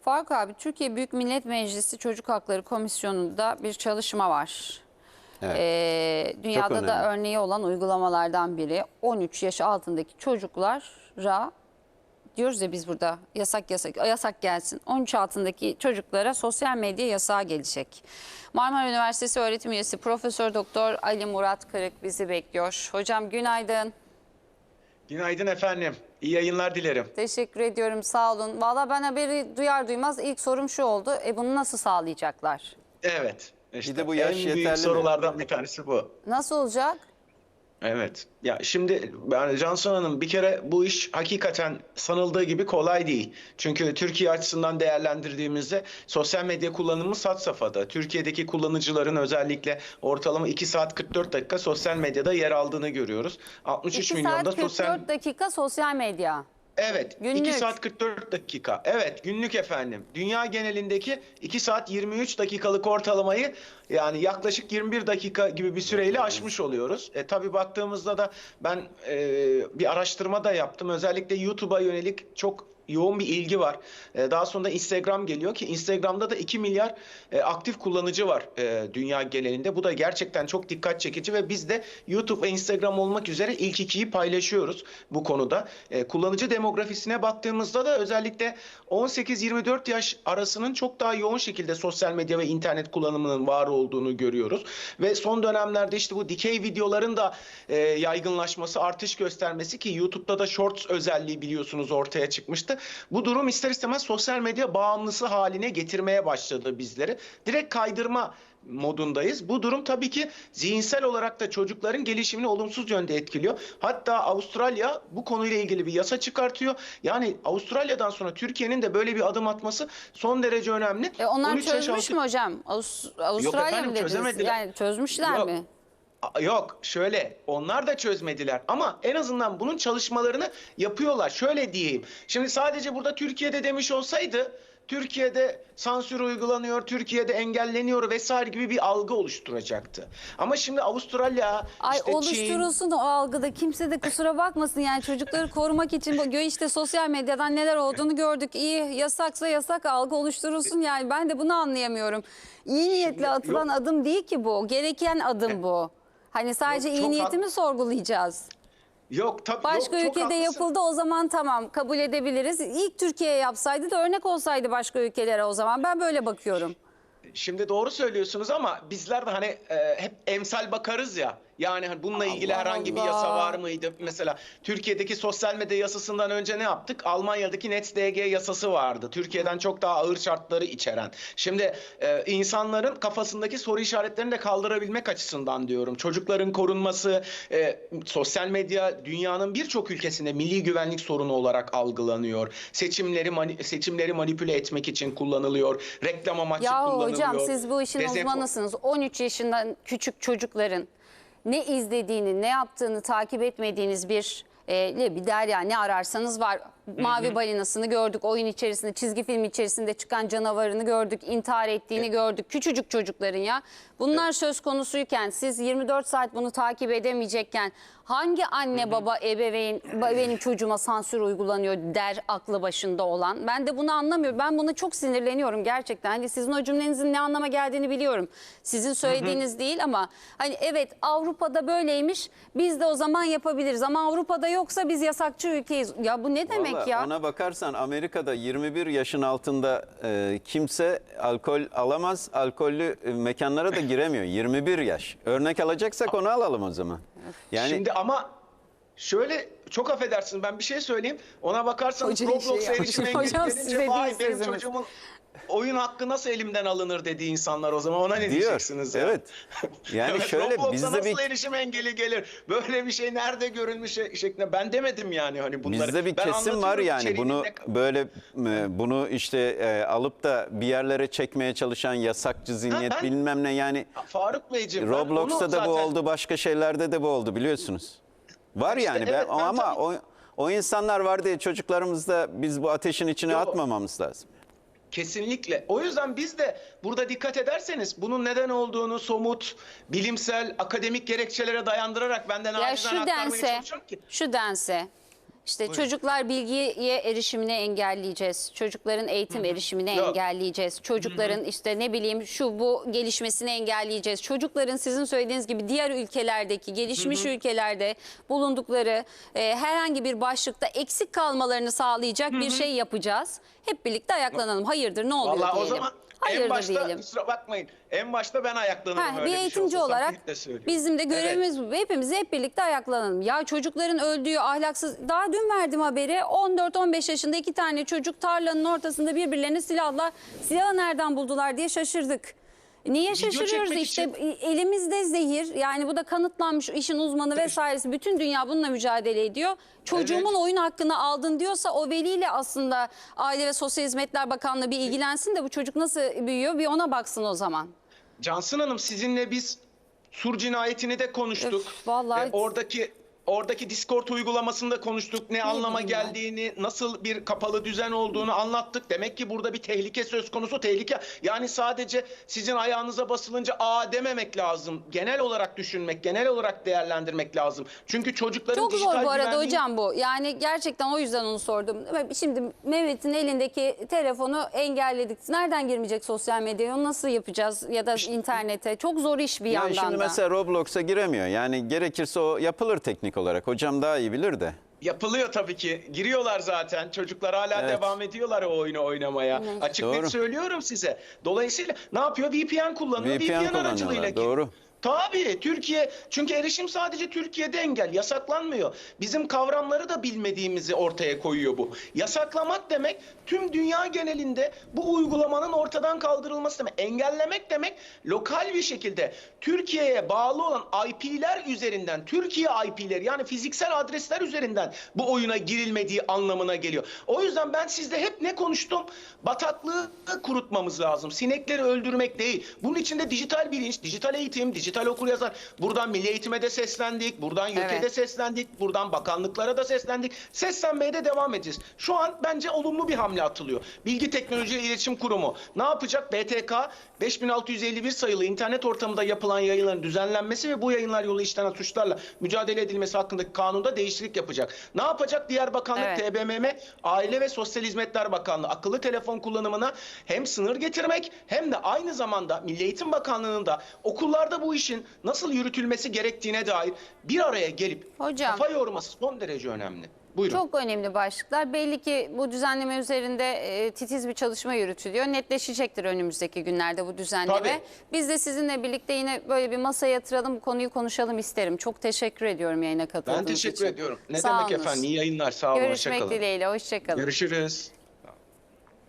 Faruk abi Türkiye Büyük Millet Meclisi Çocuk Hakları Komisyonu'nda bir çalışma var. Evet. Ee, dünyada da örneği olan uygulamalardan biri 13 yaş altındaki çocuklara diyoruz ya biz burada yasak yasak yasak gelsin. 13 altındaki çocuklara sosyal medya yasağı gelecek. Marmara Üniversitesi öğretim üyesi Profesör Doktor Ali Murat Kırık bizi bekliyor. Hocam günaydın. Günaydın efendim. İyi yayınlar dilerim. Teşekkür ediyorum sağ olun. Valla ben haberi duyar duymaz ilk sorum şu oldu. E bunu nasıl sağlayacaklar? Evet. İşte de bu yaş en yeterli büyük mi? sorulardan bir tanesi bu. Nasıl olacak? Evet. Ya şimdi ben Cansu Hanım bir kere bu iş hakikaten sanıldığı gibi kolay değil. Çünkü Türkiye açısından değerlendirdiğimizde sosyal medya kullanımı sat safhada. Türkiye'deki kullanıcıların özellikle ortalama 2 saat 44 dakika sosyal medyada yer aldığını görüyoruz. 63 2 milyonda saat 44 sosyal dakika sosyal medya. Evet, Günlük. 2 saat 44 dakika. Evet, günlük efendim. Dünya genelindeki 2 saat 23 dakikalık ortalamayı yani yaklaşık 21 dakika gibi bir süreyle aşmış oluyoruz. E, tabii baktığımızda da ben e, bir araştırma da yaptım. Özellikle YouTube'a yönelik çok yoğun bir ilgi var. E, daha sonra Instagram geliyor ki Instagram'da da 2 milyar e, aktif kullanıcı var e, dünya genelinde. Bu da gerçekten çok dikkat çekici ve biz de YouTube ve Instagram olmak üzere ilk ikiyi paylaşıyoruz bu konuda. E, kullanıcı demografisine baktığımızda da özellikle 18-24 yaş arasının çok daha yoğun şekilde sosyal medya ve internet kullanımının var olduğunu görüyoruz. Ve son dönemlerde işte bu dikey videoların da yaygınlaşması, artış göstermesi ki YouTube'da da Shorts özelliği biliyorsunuz ortaya çıkmıştı. Bu durum ister istemez sosyal medya bağımlısı haline getirmeye başladı bizleri. Direkt kaydırma modundayız. Bu durum tabii ki zihinsel olarak da çocukların gelişimini olumsuz yönde etkiliyor. Hatta Avustralya bu konuyla ilgili bir yasa çıkartıyor. Yani Avustralya'dan sonra Türkiye'nin de böyle bir adım atması son derece önemli. E onlar 13 yaş çözmüş altı- mü hocam? Avus- Avustralya efendim, mı dediniz? çözemediler. Yani çözmüşler Yok. mi? Yok şöyle onlar da çözmediler ama en azından bunun çalışmalarını yapıyorlar. Şöyle diyeyim. Şimdi sadece burada Türkiye'de demiş olsaydı Türkiye'de sansür uygulanıyor, Türkiye'de engelleniyor vesaire gibi bir algı oluşturacaktı. Ama şimdi Avustralya, Ay işte Çin, oluşturulsun o algıda kimse de kusura bakmasın yani çocukları korumak için işte sosyal medyadan neler olduğunu gördük. İyi yasaksa yasak algı oluşturulsun yani ben de bunu anlayamıyorum. İyi niyetle atılan yok. adım değil ki bu. Gereken adım bu. Hani sadece Yok, iyi çok niyeti hak- sorgulayacağız? yok tabii Başka yok, çok ülkede haklısın. yapıldı o zaman tamam kabul edebiliriz. İlk Türkiye yapsaydı da örnek olsaydı başka ülkelere o zaman. Ben böyle bakıyorum. Şimdi doğru söylüyorsunuz ama bizler de hani e, hep emsal bakarız ya. Yani hani bununla ilgili Allah herhangi bir Allah. yasa var mıydı? Mesela Türkiye'deki sosyal medya yasasından önce ne yaptık? Almanya'daki NetzDG yasası vardı. Türkiye'den çok daha ağır şartları içeren. Şimdi e, insanların kafasındaki soru işaretlerini de kaldırabilmek açısından diyorum. Çocukların korunması, e, sosyal medya dünyanın birçok ülkesinde milli güvenlik sorunu olarak algılanıyor. Seçimleri mani- seçimleri manipüle etmek için kullanılıyor. Reklam amaçlı Ya kullanılıyor. hocam siz bu işin Dezenfo- uzmanısınız. 13 yaşından küçük çocukların ne izlediğini, ne yaptığını takip etmediğiniz bir e, bir derya ne ararsanız var. Mavi balinasını gördük, oyun içerisinde, çizgi film içerisinde çıkan canavarını gördük, intihar ettiğini gördük. Küçücük çocukların ya. Bunlar söz konusuyken siz 24 saat bunu takip edemeyecekken hangi anne baba ebeveyn "Ba- benim çocuğuma sansür uygulanıyor der aklı başında olan. Ben de bunu anlamıyorum. Ben buna çok sinirleniyorum gerçekten. Hani sizin o cümlenizin ne anlama geldiğini biliyorum. Sizin söylediğiniz değil ama hani evet Avrupa'da böyleymiş. Biz de o zaman yapabiliriz ama Avrupa'da yoksa biz yasakçı ülkeyiz. Ya bu ne demek Vallahi ya? Ona bakarsan Amerika'da 21 yaşın altında e, kimse alkol alamaz. Alkollü e, mekanlara da giremiyor. 21 yaş. Örnek alacaksak onu alalım o zaman. Yani Şimdi ama şöyle çok affedersin ben bir şey söyleyeyim. Ona bakarsanız Hocam şey Roblox'a yapmış. erişim Hocam size gelince değil vay benim sözümüz." çocuğumun oyun hakkı nasıl elimden alınır dediği insanlar o zaman ona ne diyor. diyeceksiniz ya? Evet. Yani Evet, şöyle Roblox'a bizde nasıl bir erişim engeli gelir? Böyle bir şey nerede görülmüş şe- şeklinde ben demedim yani hani bunları. Bizde bir Ben kesim var anlatıyorum yani içeriğini bunu ne- böyle e, bunu işte e, alıp da bir yerlere çekmeye çalışan yasakçı zihniyet ben- bilmem ne yani Faruk Beyciğim ben Roblox'ta da bu zaten- oldu başka şeylerde de bu oldu biliyorsunuz. Var İşte yani ben, evet, ben ama tabii- o, o insanlar var diye çocuklarımızda biz bu ateşin içine Yo. atmamamız lazım. Kesinlikle. O yüzden biz de burada dikkat ederseniz bunun neden olduğunu somut, bilimsel, akademik gerekçelere dayandırarak benden Ya acizane şu aktarmaya dense, çalışıyorum ki. şu dense, İşte çocuklar bilgiye erişimini engelleyeceğiz. Çocukların eğitim erişimini Yok. engelleyeceğiz. Çocukların işte ne bileyim şu bu gelişmesini engelleyeceğiz. Çocukların sizin söylediğiniz gibi diğer ülkelerdeki gelişmiş ülkelerde bulundukları e, herhangi bir başlıkta eksik kalmalarını sağlayacak bir şey yapacağız. Hep birlikte ayaklanalım. Hayırdır ne oluyor Vallahi diyelim. o zaman Hayırdır en başta diyelim. kusura bakmayın. En başta ben ayaklanırım Ha, öyle bir şey eğitimci olsa, olarak samimiyetle söylüyorum. bizim de Evet. görevimiz bu. Hepimiz hep birlikte ayaklanalım. Ya çocukların öldüğü ahlaksız... Daha dün verdim haberi. 14-15 yaşında iki tane çocuk tarlanın ortasında birbirlerine silahla... Silahı nereden buldular diye şaşırdık. Niye Video şaşırıyoruz çekmek işte için- elimizde zehir yani bu da kanıtlanmış işin uzmanı vesairesi bütün dünya bununla mücadele ediyor. Çocuğumun oyun hakkını aldın diyorsa o veliyle aslında Aile ve Sosyal Hizmetler Bakanlığı bir ilgilensin de bu çocuk nasıl büyüyor bir ona baksın o zaman. Cansın Hanım sizinle biz Sur cinayetini de konuştuk. Öf, vallahi- Ve oradaki oradaki Discord uygulamasını da konuştuk. Ne anlama geldiğini, nasıl bir kapalı düzen olduğunu anlattık. Demek ki burada bir tehlike söz konusu. Tehlike yani sadece sizin ayağınıza basılınca aa dememek lazım. Genel olarak düşünmek, genel olarak değerlendirmek lazım. Çünkü çocukların Çok dijital zor bu arada güvenliği- hocam bu. Yani gerçekten o yüzden onu sordum. Şimdi Mehmet'in elindeki telefonu engelledik. Nereden girmeyecek sosyal medyaya? Onu nasıl yapacağız? Ya da internete. Çok zor iş bir Yani yandan şimdi da. mesela Roblox'a giremiyor. Yani gerekirse o yapılır teknik olarak. Hocam daha iyi bilir de. Yapılıyor tabii ki. Giriyorlar zaten. Çocuklar hala Evet. devam ediyorlar o oyunu oynamaya. Evet. Açık Doğru. net söylüyorum size. Dolayısıyla ne yapıyor? VPN kullanıyor. VPN VPN, kullanıyorlar, aracılığıyla gir- doğru. Tabii Türkiye çünkü erişim sadece Türkiye'de engel yasaklanmıyor. Bizim kavramları da bilmediğimizi ortaya koyuyor bu. Yasaklamak demek tüm dünya genelinde bu uygulamanın ortadan kaldırılması demek. Engellemek demek lokal bir şekilde Türkiye'ye bağlı olan IP'ler üzerinden Türkiye IP'leri yani fiziksel adresler üzerinden bu oyuna girilmediği anlamına geliyor. O yüzden ben sizde hep ne konuştum? Bataklığı kurutmamız lazım. Sinekleri öldürmek değil. Bunun için de dijital bilinç, dijital eğitim, dijital okuryazar. Buradan Milli Eğitim'e de seslendik, buradan YÖK'e Evet. de seslendik, buradan bakanlıklara da seslendik. Seslenmeye de devam edeceğiz. Şu an bence olumlu bir hamle atılıyor. Bilgi Teknoloji ve İletişim Kurumu ne yapacak? BTK 5651 sayılı internet ortamında yapılan yayınların düzenlenmesi ve bu yayınlar yolu işlenen suçlarla mücadele edilmesi hakkındaki kanunda değişiklik yapacak. Ne yapacak? Diğer bakanlık Evet. TBMM Aile ve Sosyal Hizmetler Bakanlığı akıllı telefon kullanımına hem sınır getirmek hem de aynı zamanda Milli Eğitim Bakanlığı'nın da okullarda bu işin nasıl yürütülmesi gerektiğine dair bir araya gelip Hocam. kafa yorması son derece önemli. Buyurun. Çok önemli başlıklar. Belli ki bu düzenleme üzerinde e, titiz bir çalışma yürütülüyor. Netleşecektir önümüzdeki günlerde bu düzenleme. Tabii. Biz de sizinle birlikte yine böyle bir masaya yatıralım, bu konuyu konuşalım isterim. Çok teşekkür ediyorum yayına katıldığınız Ben için. teşekkür ediyorum. Ne Sağ demek olunuz. efendim? İyi yayınlar. Sağ olun. Görüşmek dileğiyle, hoşçakalın. Görüşürüz.